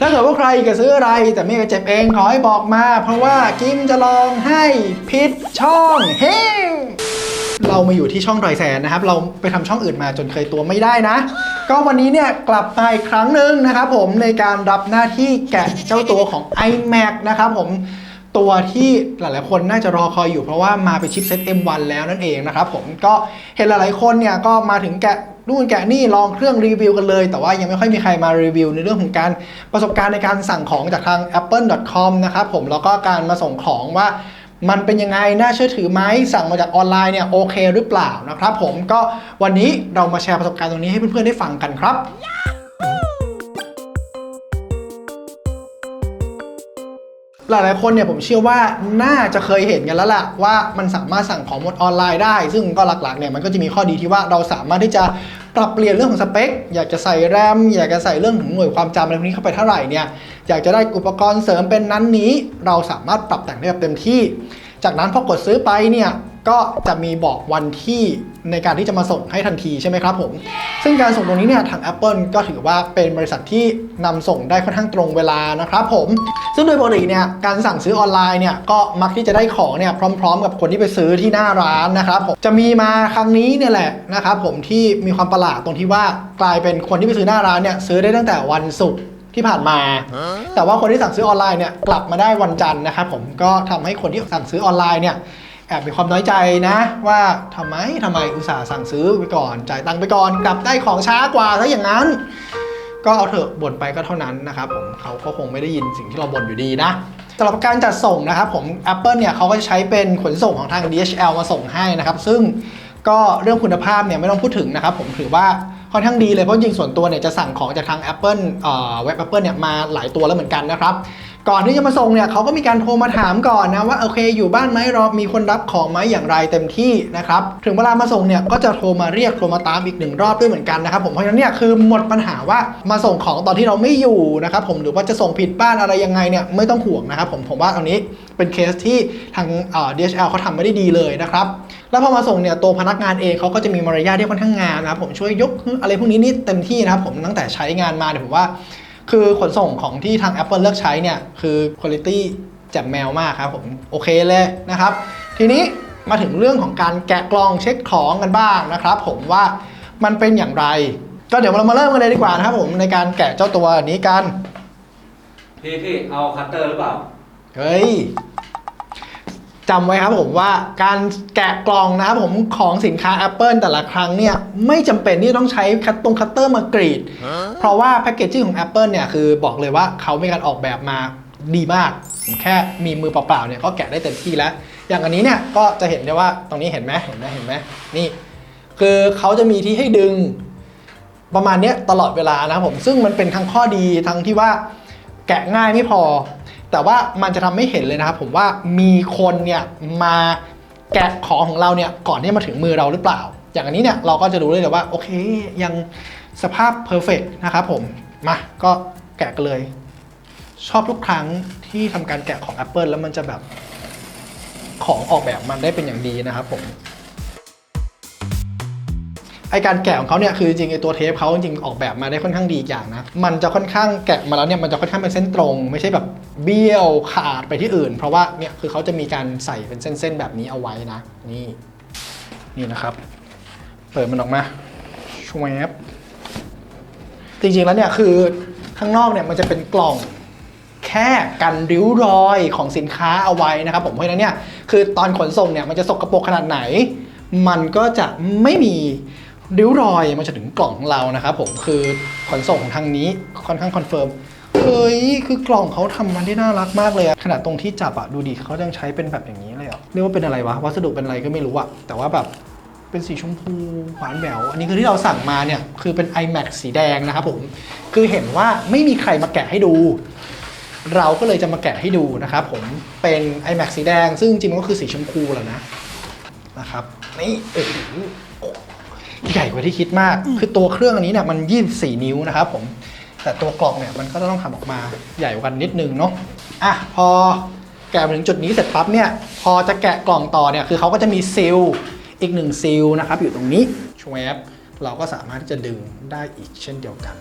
ถ้าเกิดว่าใครจะซื้ออะไรแต่ไม่อยากจะเจ็บเองขอให้บอกมา เพราะว่ากิมจะลองให้พิษช่องเฮ้เรามาอยู่ที่ช่องดอยแสนนะครับ เราไปทำช่องอื่นมาจนเคยตัวไม่ได้นะ ก็วันนี้เนี่ยกลับมาอีกครั้งหนึ่งนะครับผมในการรับหน้าที่แกะเจ้าตัวของ iMac นะครับผมตัวที่หลาย ๆ คนน่าจะรอคอยอยู่เพราะว่ามาเป็นชิปเซ็ต M1 แล้วนั่นเองนะครับผมก็เห็นหลาย ๆ คนเนี่ยก็มาถึงแกะ นู่นแกะนี่ลองเครื่องรีวิวกันเลย แต่ว่ายังไม่ค่อยมีใครมารีวิวในเรื่องของการประสบการณ์ในการสั่งของจากทาง apple.com นะครับผมแล้วก็การมาส่งของว่ามันเป็นยังไง น่าเชื่อถือไหมสั่งมาจากออนไลน์เนี่ยโอเคหรือเปล่านะครับผมก็วันนี้เรามาแชร์ประสบการณ์ตรงนี้ให้เพื่อนๆได้ฟังกันครับ หลายๆคนเนี่ยผมเชื่อว่าน่าจะเคยเห็นกันแล้วล่ะว่ามันสามารถสั่งของบนออนไลน์ได้ ซึ่งก็หลักๆเนี่ยมันก็จะมีข้อดีที่ว่าเราสามารถที่จะปรับเปลี่ยนเรื่องของสเปค อยากจะใส่แรม อยากจะใส่เรื่องของหน่วยความจำอะไรพวกนี้เข้าไปเท่าไหร่เนี่ยอยากจะได้อุปกรณ์เสริมเป็นนั้นนี้ เราสามารถปรับแต่งได้แบบเต็มที่ จากนั้นพอกดซื้อไปเนี่ย ก็จะมีบอกวันที่ในการที่จะมาส่งให้ทันทีใช่ไหมครับผม ซึ่งการส่งตรงนี้เนี่ยทาง Apple ก็ถือว่าเป็นบริษัทที่นำส่งได้ค่อนข้างตรงเวลานะครับผม ซึ่งโดยปกติเนี่ยการสั่งซื้อออนไลน์เนี่ยก็มักที่จะได้ของเนี่ยพร้อม ๆ กับคนที่ไปซื้อที่หน้าร้านนะครับผมจะมีมาครั้งนี้เนี่ยแหละนะครับผมที่มีความประหลาดตรงที่ว่ากลายเป็นคนที่ไปซื้อหน้าร้านเนี่ยซื้อได้ตั้งแต่วันศุกร์ที่ผ่านมา แต่ว่าคนที่สั่งซื้อออนไลน์เนี่ยกลับมาได้วันจันทร์นะครับผมก็ทำให้คนที่สั่งซื้อออนไลน์เนี่ย แอบมีความน้อยใจนะ ว่าทำไมทำไมอุตส่าห์สั่งซื้อไปก่อน จ่ายตังค์ไปก่อนกลับได้ของช้ากว่าซะอย่างนั้น ก็เอาเถอะบ่นไปก็เท่านั้นนะครับผมเขาก็คงไม่ได้ยินสิ่งที่เราบ่นอยู่ดีนะสำหรับการจัดส่งนะครับผม Apple เนี่ยเขาก็จะใช้เป็นขนส่งของทาง DHL มาส่งให้นะครับ ซึ่งก็เรื่องคุณภาพเนี่ยไม่ต้องพูดถึงนะครับผมถือว่าค่อนข้างดีเลยเพราะจริงส่วนตัวเนี่ยจะสั่งของจากทาง Apple เอ่อเว็บ Apple เนี่ยมาหลายตัวแล้วเหมือนกันนะครับ ก่อนที่จะมาส่งเนี่ยเขาก็มีการโทรมาถามก่อนนะว่าโอเคอยู่บ้านไหมรอมีคนรับของไหมอย่างไรเต็มที่นะครับถึงเวลามาส่งเนี่ยก็จะโทรมาเรียกโทรมาตามอีกหนึ่งรอบด้วยเหมือนกันนะครับผมเพราะฉะนั้นเนี่ยคือหมดปัญหาว่ามาส่งของตอนที่เราไม่อยู่นะครับผมหรือว่าจะส่งผิดบ้านอะไรยังไงเนี่ยไม่ต้องห่วงนะครับผมผมว่าตรงนี้เป็นเคสที่ทางเอ่อ DHL เขาทำไม่ได้ดีเลยนะครับแล้วพอมาส่งเนี่ยตัวพนักงานเองเขาก็จะมีมารยาทที่ค่อนข้างงามนะครับผมช่วยยกอะไรพวกนี้นี่เต็มที่นะครับผมตั้งแต่ใช้งานมาเนี่ยผมว่า คือขนส่งของที่ทาง Apple เลือกใช้เนี่ย คือ Quality แจ่มแมวมากครับผมโอเคเลยนะครับ ทีนี้มาถึงเรื่องของการแกะกล่องเช็คของกันบ้างนะครับ ผมว่ามันเป็นอย่างไร ก็เดี๋ยวเรามาเริ่มกันเลยดีกว่านะครับผมในการแกะเจ้าตัวนี้กัน พี่พี่เอาคัตเตอร์หรือเปล่า เฮ้ย จำไว้ครับผมว่าการแกะกล่องนะครับผมของสินค้า Apple แต่ละครั้งเนี่ยไม่จำเป็นที่ต้องใช้คัตตรงคัตเตอร์มากรีด เพราะว่าแพคเกจจิ้งของ Apple เนี่ยคือบอกเลยว่าเขามีการออกแบบมาดีมากผมแค่มีมือเปล่าๆเนี่ยก็แกะได้เต็มที่แล้ว อย่างอันนี้เนี่ยก็จะเห็นได้ว่าตรงนี้เห็นไหมเห็นไหมเห็นไหมนี่ คือเขาจะมีที่ให้ดึงประมาณเนี้ยตลอดเวลานะครับผมซึ่งมันเป็นทั้งข้อดีทั้งที่ว่าแกะง่ายไม่พอ แต่ว่ามันจะทำให้เห็นเลยนะครับผมว่ามีคนเนี่ยมาแกะของของเราเนี่ยก่อนที่มาถึงมือเราหรือเปล่า อย่างอันนี้เนี่ยเราก็จะรู้เลยว่าโอเคยังสภาพเพอร์เฟกนะครับผมมาก็แกะกันเลย ชอบทุกครั้งที่ทำการแกะของ Apple แล้วมันจะแบบของออกแบบมันได้เป็นอย่างดีนะครับผม ไอการแกะของเขาเนี่ยคือจริงไอตัวเทปเขาจริงออกแบบมาได้ค่อนข้างดีอีกอย่างนะ มันจะค่อนข้างแกะมาแล้วเนี่ยมันจะค่อนข้างเป็นเส้นตรง ไม่ใช่แบบเบี้ยวขาดไปที่อื่น เพราะว่าเนี่ยคือเขาจะมีการใส่เป็นเส้นๆแบบนี้เอาไว้นะ นี่นี่นะครับ เปิดมันออกมาชวบจริงๆแล้วเนี่ยคือข้างนอกเนี่ยมันจะเป็นกล่องแค่กันริ้วรอยของสินค้าเอาไว้นะครับผมเพราะฉะนั้นเนี่ยคือตอนขนส่งเนี่ยมันจะสกรปรกขนาดไหน มันก็จะไม่มี ริ้วรอยมาจนถึงกล่องของเรานะครับผมคือขนส่งของทางนี้ค่อนข้างคอนเฟิร์มเฮ้ยคือกล่องเขาทำมันได้น่ารักมากเลยอะขนาดตรงที่จับอะดูดิเขายังใช้เป็นแบบอย่างนี้เลยอะเรียกว่าเป็นอะไรวะวัสดุเป็นอะไรก็ไม่รู้อะแต่ว่าแบบเป็นสีชมพูหวานแหววอันนี้คือที่เราสั่งมาเนี่ยคือเป็น iMac สีแดงนะครับผมคือเห็นว่าไม่มีใครมาแกะให้ดู เราก็เลยจะมาแกะให้ดูนะครับผมเป็น iMac สีแดง ซึ่งจริงๆมันก็คือสีชมพูแหละนะนะครับนี่เออ ใหญ่กว่าที่คิดมาก คือตัวเครื่องอันนี้เนี่ยมัน 24 นิ้วนะครับผม แต่ตัวกล่องเนี่ยมันก็จะต้องทำออกมาใหญ่กว่านิดนึงเนาะ อะพอแกะถึงจุดนี้เสร็จปั๊บเนี่ยพอจะแกะกล่องต่อเนี่ยคือเขาก็จะมีซีลอีกหนึ่งซีลนะครับอยู่ตรงนี้ชวบเราก็สามารถที่จะดึงได้อีกเช่นเดียวกัน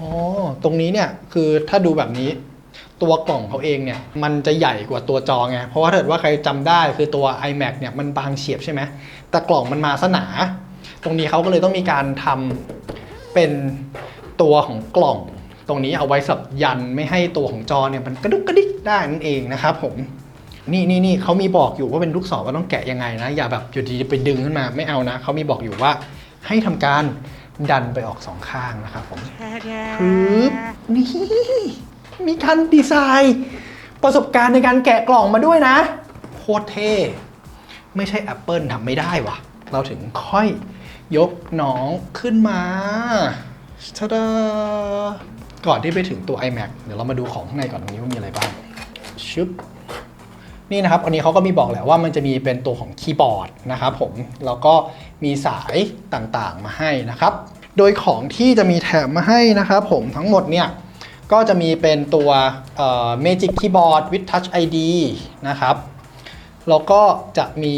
อ๋อตรงนี้เนี่ยคือถ้าดูแบบนี้ ตัวกล่องเขาเองเนี่ยมันจะใหญ่กว่าตัวจอไงเพราะว่าถ้าเกิดว่าใครจำได้คือตัว iMac เนี่ยมันบางเฉียบใช่ไหมแต่กล่องมันมาสนาตรงนี้เขาก็เลยต้องมีการทำเป็นตัวของกล่อง ตรงนี้เอาไว้สับยันไม่ให้ตัวของจอเนี่ยมันกระดุกกระดิกได้นั่นเองนะครับผมนี่นี่นี่เขามีบอกอยู่ว่าเป็นลูกศรว่าต้องแกะยังไงนะ อย่าแบบอยู่ดีๆไปดึงขึ้นมาไม่เอานะเขามีบอกอยู่ว่าให้ทำการดันไปออกสองข้างนะครับผมปึ๊บนี่ มีการดีไซน์ ประสบการณ์ในการแกะกล่องมาด้วยนะโคตรเท่ไม่ใช่ Apple ทำไม่ได้วะเราถึงค่อยยกน้องขึ้นมาชะดาก่อนที่ไปถึงตัว iMac เดี๋ยวเรามาดูของข้างในก่อนตรงนี้ว่ามีอะไรบ้างชึบนี่นะครับ อันนี้เขาก็มีบอกแหละว่ามันจะมีเป็นตัวของคีย์บอร์ดนะครับผม แล้วก็มีสายต่างๆมาให้นะครับ โดยของที่จะมีแถมมาให้นะครับผมทั้งหมดเนี่ย ก็จะมีเป็นตัวเอ่อ Magic Keyboard with Touch ID นะครับ แล้วก็จะมี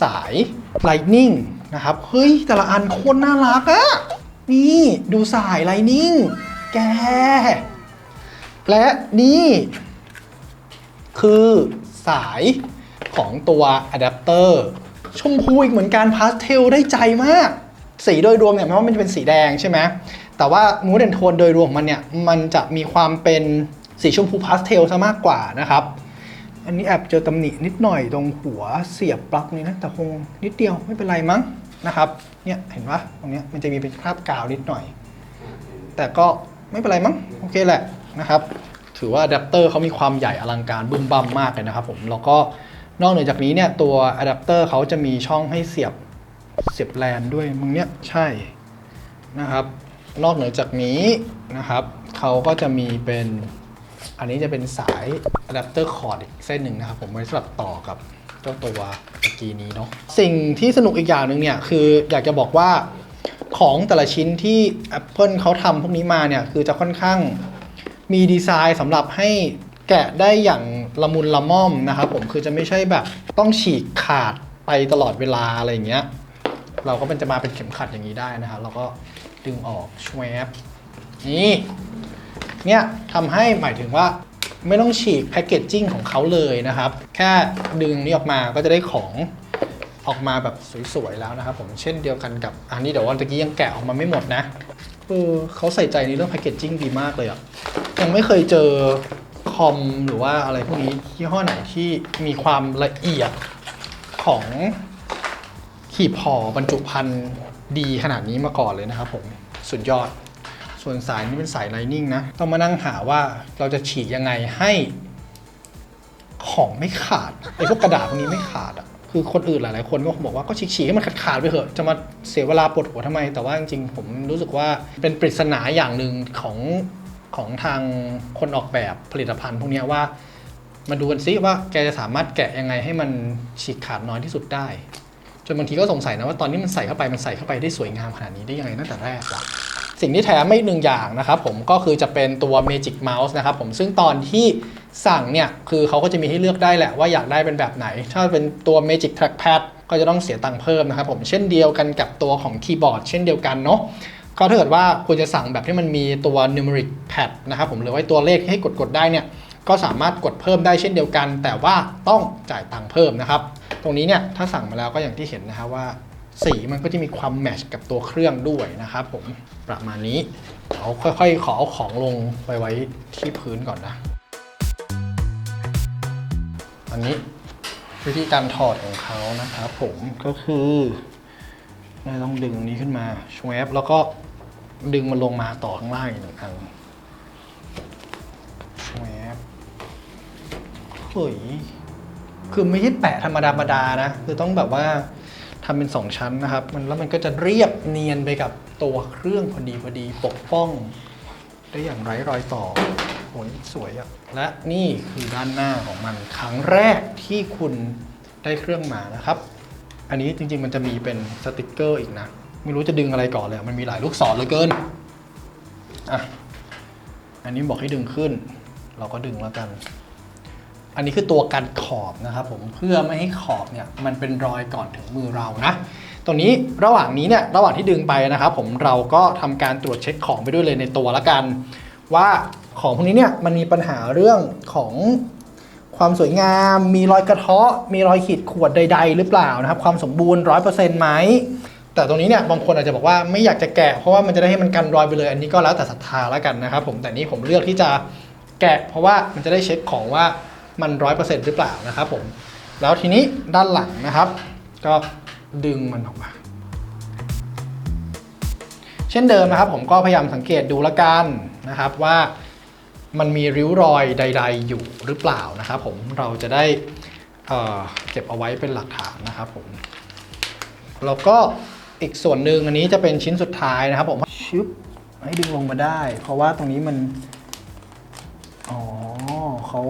สาย Lightning นะครับ เฮ้ย แต่ละอันโคตรน่ารักอะนี่ดูสาย Lightning แก และนี่ คือสายของตัวอะแดปเตอร์ชมพูอีกเหมือนกันพาสเทลได้ใจมาก สีโดยรวมเนี่ยแม้ว่ามันจะเป็นสีแดงใช่ไหม แต่ว่ามูดแอนโทนโดยรวมของมันเนี่ยมันจะมีความเป็นสีชมพูพาสเทลซะมากกว่านะครับ อันนี้แอบเจอตำหนินิดหน่อยตรงหัวเสียบปลั๊กนี่นะ แต่คงนิดเดียวไม่เป็นไรมั้งนะครับ เนี่ยเห็นปะตรงเนี้ยมันจะมีเป็นคราบกาวนิดหน่อย แต่ก็ไม่เป็นไรมั้งโอเคแหละนะครับ ถือว่าอะแดปเตอร์เขามีความใหญ่อลังการบึ้มบั่มมากเลยนะครับผม แล้วก็นอกเหนือจากนี้เนี่ยตัวอะแดปเตอร์เขาจะมีช่องให้เสียบเสียบแลนด้วยมึงเนี่ยใช่นะครับ นอกเหนือจากนี้นะครับเขาก็จะมีเป็นอันนี้จะเป็นสายอะแดปเตอร์คอร์ดอีกเส้นหนึ่งนะครับ ผมไว้สำหรับต่อกับเจ้าตัวตะกี้นี้เนาะสิ่งที่สนุกอีกอย่างหนึ่งเนี่ยคืออยากจะบอกว่าของแต่ละชิ้นที่ Apple เขาทำพวกนี้มาเนี่ยคือจะค่อนข้างมีดีไซน์สำหรับให้แกะได้อย่างละมุนละม่อมนะครับผมคือจะไม่ใช่แบบต้องฉีกขาดไปตลอดเวลาอะไรอย่างเงี้ยเราก็มันจะมาเป็นเข็มขัดอย่างนี้ได้นะครับเราก็ ดึงออกชวบนี่เนี่ยทำให้หมายถึงว่าไม่ต้องฉีกแพคเกจจิ้งของเขาเลยนะครับ แค่ดึงนี้ออกมาก็จะได้ของออกมาแบบสวยๆแล้วนะครับผมเช่นเดียวกันกับอันนี้เดี๋ยววันตะกี้ยังแกะออกมาไม่หมดนะเออเขาใส่ใจในเรื่องแพคเกจจิ้งดีมากเลยอะยังไม่เคยเจอคอมหรือว่าอะไรพวกนี้ยี่ห้อไหนที่มีความละเอียดของขีบห่อบรรจุภัณฑ์ ดีขนาดนี้มาก่อนเลยนะครับผมสุดยอด ส่วนสายนี้เป็นสายไลนิ่งนะ ต้องมานั่งหาว่าเราจะฉีกยังไงให้ของไม่ขาดไอ้พวกกระดาษพวกนี้ไม่ขาดอะคือคนอื่นหลายๆคนก็คงบอกว่าก็ฉีกๆให้มันขาดๆไปเถอะจะมาเสียเวลาปวดหัวทำไม แต่ว่าจริงๆผมรู้สึกว่าเป็นปริศนาอย่างหนึ่งของของทางคนออกแบบผลิตภัณฑ์พวกนี้ว่ามาดูกันซิว่าแกจะสามารถแกะยังไงให้มันฉีกขาดน้อยที่สุดได้ นบางทีก็สงสัยนะว่าตอนนี้มันใส่เข้าไปมันใส่เข้าไปได้สวยงามขนาดนี้ได้ยังไงตั้งแต่แรกวะสิ่งที่แถมไม่หนึ่งอย่างนะครับผมก็คือจะเป็นตัว Magic Mouse นะครับผมซึ่งตอนที่สั่งเนี่ยคือเขาก็จะมีให้เลือกได้แหละว่าอยากได้เป็นแบบไหน ถ้าเป็นตัว Magic Trackpad ก็จะต้องเสียตังค์เพิ่มนะครับผมเช่นเดียวกันกับตัวของคีย์บอร์ดเช่นเดียวกันเนาะก็ถ้าเกิดว่าคุณจะสั่งแบบที่มันมีตัว numeric pad นะครับผมหรือว่าตัวเลขให้กดกดๆได้เนี่ย ก็สามารถกดเพิ่มได้เช่นเดียวกัน แต่ว่าต้องจ่ายตังค์เพิ่มนะครับ ตรงนี้เนี่ยถ้าสั่งมาแล้วก็อย่างที่เห็นนะครับว่า สีมันก็จะมีความแมชกับตัวเครื่องด้วยนะครับผมประมาณนี้เอาค่อยๆ ขอเอาของลงไปไว้ที่พื้นก่อนนะ อันนี้วิธีการถอดของเขานะครับผมก็คือต้องดึงนี้ขึ้นมาชวบแล้วก็ดึงมันลงมาต่อข้างล่างอีกหนึ่งอันช เฮ้ยคือไม่ใช่แปะธรรมดาธรรมดานะ คือต้องแบบว่าทำเป็นสองชั้นนะครับ มันแล้วมันก็จะเรียบเนียนไปกับตัวเครื่องพอดีพอดีปกป้อง ได้อย่างไร้รอยต่อโหยสวยอะและนี่คือด้านหน้าของมันครั้งแรกที่คุณได้เครื่องมานะครับ อันนี้จริงๆมันจะมีเป็นสติกเกอร์อีกนะ ไม่รู้จะดึงอะไรก่อนเลย มันมีหลายลูกศรเหลือเกินอะอันนี้บอกให้ดึงขึ้น เราก็ดึงแล้วกัน อันนี้คือตัวกันขอบนะครับผมเพื่อไม่ให้ขอบเนี่ยมันเป็นรอยก่อนถึงมือเรานะตรงนี้ระหว่างนี้เนี่ยระหว่างที่ดึงไปนะครับผมเราก็ทำการตรวจเช็คของไปด้วยเลยในตัวละกัน ว่าของพวกนี้เนี่ยมันมีปัญหาเรื่องของความสวยงาม มีรอยกระเทาะ มีรอยขีดข่วนใด ๆ หรือเปล่านะครับ ความสมบูรณ์ร้อยเปอร์เซ็นต์ไหม แต่ตรงนี้เนี่ยบางคนอาจจะบอกว่าไม่อยากจะแกะเพราะว่ามันจะได้ให้มันกันรอยไปเลย อันนี้ก็แล้วแต่ศรัทธาแล้วกันนะครับผมแต่นี้ผมเลือกที่จะแกะ เพราะว่ามันจะได้เช็คของว่า มันร้อยเปอร์เซ็นต์หรือเปล่านะครับผม แล้วทีนี้ด้านหลังนะครับ ก็ดึงมันออกมา เช่นเดิมนะครับ ผมก็พยายามสังเกตดูละกันนะครับว่ามันมีริ้วรอยใด ๆ อยู่หรือเปล่านะครับ ผมเราจะได้เเก็บเอาไว้เป็นหลักฐานนะครับผมแล้วก็อีกส่วนหนึ่งอันนี้จะเป็นชิ้นสุดท้ายนะครับ ผมชึบให้ดึงลงมาได้ เพราะว่าตรงนี้มัน อ๋อเขา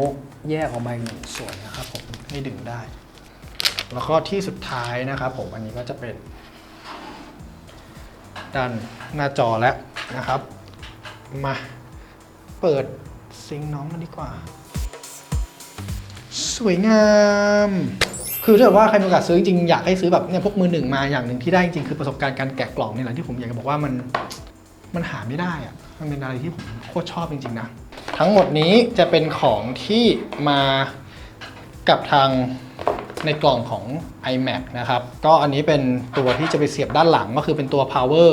แยกออกมาอีกหนึ่งส่วนนะครับผมให้ดึงได้ แล้วก็ที่สุดท้ายนะครับผมอันนี้ก็จะเป็นด้านหน้าจอแล้วนะครับ มาเปิดซิงน้องกันดีกว่า สวยงาม คือถ้าเกิดว่าใครมีโอกาสซื้อจริงอยากให้ซื้อแบบเนี่ยพวกมือหนึ่งมาอย่างหนึ่งที่ได้จริงคือประสบการณ์การแกะกล่องนี่แหละที่ผมอยากจะบอกว่ามันมันหาไม่ได้อะมันเป็นอะไรที่ผมโคตรชอบจริงๆนะ ทั้งหมดนี้จะเป็นของที่มากับทางในกล่องของ iMac นะครับ ก็อันนี้เป็นตัวที่จะไปเสียบด้านหลังก็คือเป็นตัว power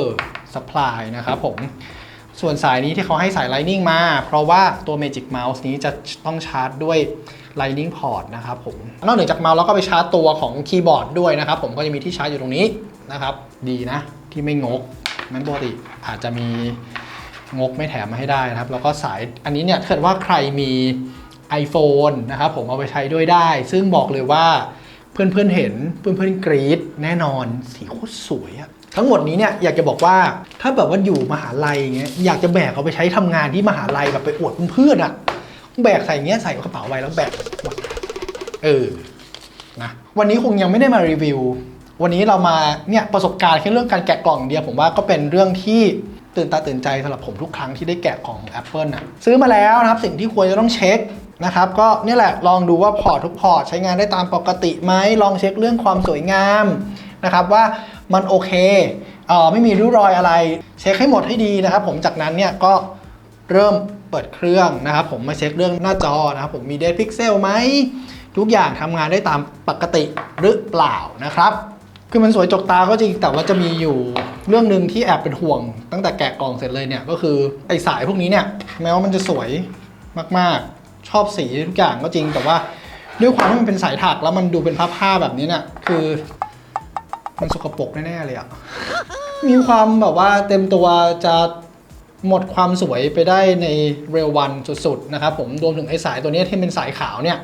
supply นะครับผม ส่วนสายนี้ที่เขาให้สาย Lightning มา เพราะว่าตัว Magic Mouse นี้จะต้องชาร์จด้วย Lightning port นะครับผม นอกเหนือจากเมาส์แล้วก็ไปชาร์จตัวของคีย์บอร์ดด้วยนะครับผมก็จะมีที่ชาร์จอยู่ตรงนี้นะครับ ดีนะที่ไม่งก มันปกติอาจจะมี งกไม่แถมมาให้ได้นะครับ แล้วก็สายอันนี้เนี่ยถ้าเกิดว่าใครมี iPhone นะครับผมเอาไปใช้ด้วยได้ ซึ่งบอกเลยว่าเพื่อนๆเห็นเพื่อนๆกรี๊ดแน่นอนสีโคตรสวยอะทั้งหมดนี้เนี่ยอยากจะบอกว่าถ้าแบบว่าอยู่มหาลัยอย่างเงี้ยอยากจะแบกเอาไปใช้ทำงานที่มหาลัยแบบไปอวดเพื่อนๆอะแบกใส่เงี้ยใส่กระเป๋าไว้แล้วแบกเออนะวันนี้คงยังไม่ได้มารีวิว วันนี้เรามาเนี่ยประสบการณ์แค่เรื่องการแกะกล่องเดียวผมว่าก็เป็นเรื่องที่ ตื่นตาตื่นใจสำหรับผมทุกครั้งที่ได้แกะกล่องของ Apple นะซื้อมาแล้วนะครับสิ่งที่ควรจะต้องเช็คนะครับก็นี่แหละลองดูว่าพอร์ตทุกพอร์ตใช้งานได้ตามปกติไหมลองเช็คเรื่องความสวยงามนะครับว่ามันโอเคเออไม่มีริ้วรอยอะไร เช็คให้หมดให้ดีนะครับ ผมจากนั้นเนี่ยก็เริ่มเปิดเครื่องนะครับ ผมมาเช็คเรื่องหน้าจอนะครับผมมีเด d พิกเซลไหมทุกอย่างทำงานได้ตามปกติหรือเปล่านะครับ คือมันสวยจกตาก็จริงแต่ว่าจะมีอยู่เรื่องหนึ่งที่แอบเป็นห่วง ตั้งแต่แกะกล่องเสร็จเลยเนี่ยก็คือไอสายพวกนี้เนี่ยแม้ว่ามันจะสวยมากๆ ชอบสีทุกอย่างก็จริง แต่ว่าด้วยความที่มันเป็นสายถักแล้วมันดูเป็นผ้าๆแบบนี้เนี่ยคือมันสกปรกแน่ๆเลยอะมีความแบบว่าเต็มตัวจะหมดความสวยไปได้ในเร็ววันสุดๆนะครับผมรวมถึงไอ้สายตัวนี้ที่เป็นสายขาวเนี่ย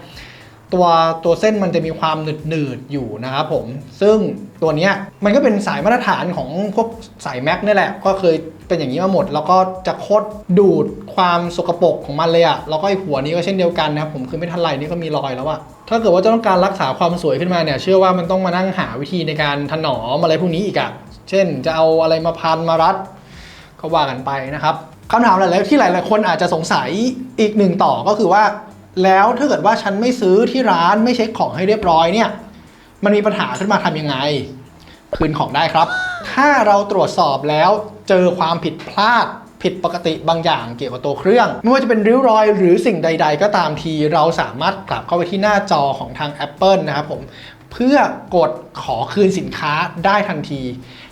ตัวตัวเส้นมันจะมีความหนืดๆอยู่นะครับผมซึ่ง ตัวเนี้ยมันก็เป็นสายมาตรฐานของพวกสายแม็กนี่แหละ ก็เคยเป็นอย่างนี้มาหมด แล้วก็จะโคตรดูดความสกปรกของมันเลยอะแล้วก็ไอหัวนี้ก็เช่นเดียวกันนะครับผมคือไม่ทันไรนี่ก็มีรอยแล้วอะถ้าเกิดว่าจะต้องการรักษาความสวยขึ้นมาเนี่ยเชื่อว่ามันต้องมานั่งหาวิธีในการถนอมอะไรพวกนี้อีกอะเช่น จะเอาอะไรมาพันมารัด ก็ว่ากันไปนะครับคำถามหลายๆที่หลายๆคนอาจจะสงสัยอีกหนึ่งต่อก็คือว่า แล้วถ้าเกิดว่าฉันไม่ซื้อที่ร้านไม่เช็คของให้เรียบร้อยเนี่ย มันมีปัญหาขึ้นมาทำยังไง คืนของได้ครับ ถ้าเราตรวจสอบแล้วเจอความผิดพลาดผิดปกติบางอย่างเกี่ยวกับตัวเครื่อง ไม่ว่าจะเป็นริ้วรอยหรือสิ่งใด ๆ ก็ตามทีเราสามารถกลับเข้าไปที่หน้าจอของทาง Apple นะครับผมเพื่อกดขอคืนสินค้าได้ทันที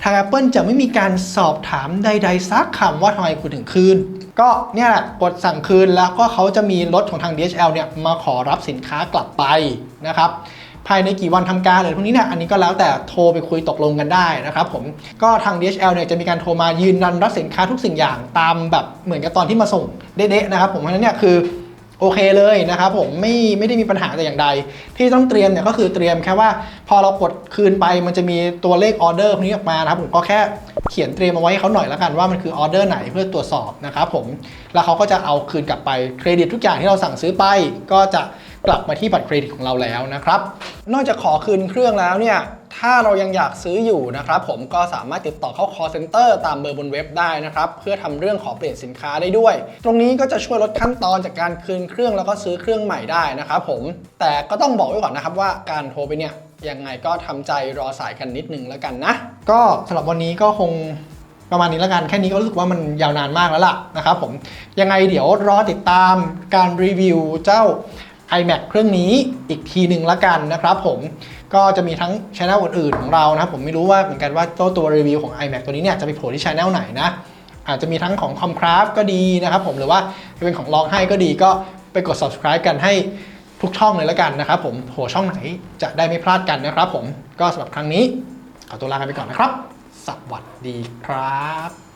ทาง Apple จะไม่มีการสอบถามใด ๆ ซักคำว่าทำไมคุณถึงคืน ก็เนี่ยแหละกดสั่งคืนแล้วก็เขาจะมีรถของทาง DHL เนี่ยมาขอรับสินค้ากลับไปนะครับ ภายในกี่วันทำการอะไรพวกนี้เนี่ยอันนี้ก็แล้วแต่โทรไปคุยตกลงกันได้นะครับผมก็ทาง DHL เนี่ยจะมีการโทรมายืนยันรับสินค้าทุกสิ่งอย่างตามแบบเหมือนกับตอนที่มาส่งเด๊ะๆนะครับผมเพราะฉะนั้นเนี่ยคือโอเคเลยนะครับผมไม่ไม่ได้มีปัญหาแต่อย่างใด ที่ต้องเตรียมเนี่ยก็คือเตรียมแค่ว่าพอเรากดคืนไปมันจะมีตัวเลขออเดอร์พวกนี้ออกมานะครับผมก็แค่เขียนเตรียมเอาไว้ให้เขาหน่อยละกันว่ามันคือออเดอร์ไหนเพื่อตรวจสอบนะครับผมแล้วเขาก็จะเอาคืนกลับไปเครดิตทุกอย่างที่เราสั่งซื้อไปก็จะ กลับมาที่บัตรเครดิตของเราแล้วนะครับ นอกจากขอคืนเครื่องแล้วเนี่ย ถ้าเรายังอยากซื้ออยู่นะครับ ผมก็สามารถติดต่อเข้า call center ตามเบอร์บนเว็บได้นะครับ เพื่อทำเรื่องขอเปลี่ยนสินค้าได้ด้วย ตรงนี้ก็จะช่วยลดขั้นตอนจากการคืนเครื่องแล้วก็ซื้อเครื่องใหม่ได้นะครับผม แต่ก็ต้องบอกไว้ก่อนนะครับว่าการโทรไปเนี่ยยังไงก็ทำใจรอสายกันนิดนึงแล้วกันนะ ก็สำหรับวันนี้ก็คงประมาณนี้แล้วกันแค่นี้ก็รู้สึกว่ามันยาวนานมากแล้วล่ะนะครับผมยังไงเดี๋ยวรอติดตามการรีวิวเจ้า iMac เครื่องนี้อีกทีหนึ่งละกันนะครับผมก็จะมีทั้งช anel อื่นๆของเรานะครับผมไม่รู้ว่าเหมือนกันว่าตัวตัวรีวิวของ iMac ตัวนี้เนี่ยจะไปโผล่ที่ช anel ไหนนะ อาจจะมีทั้งของ Comcraft ก็ดีนะครับผมหรือว่าจะเป็นของลองให้ก็ดีก็ไปกด subscribe กันให้ทุกช่องเลยละกันนะครับผมโหช่องไหนจะได้ไม่พลาดกันนะครับผมก็สำหรับครั้งนี้ขอตัวลากันไปก่อนนะครับ สวัสดีครับ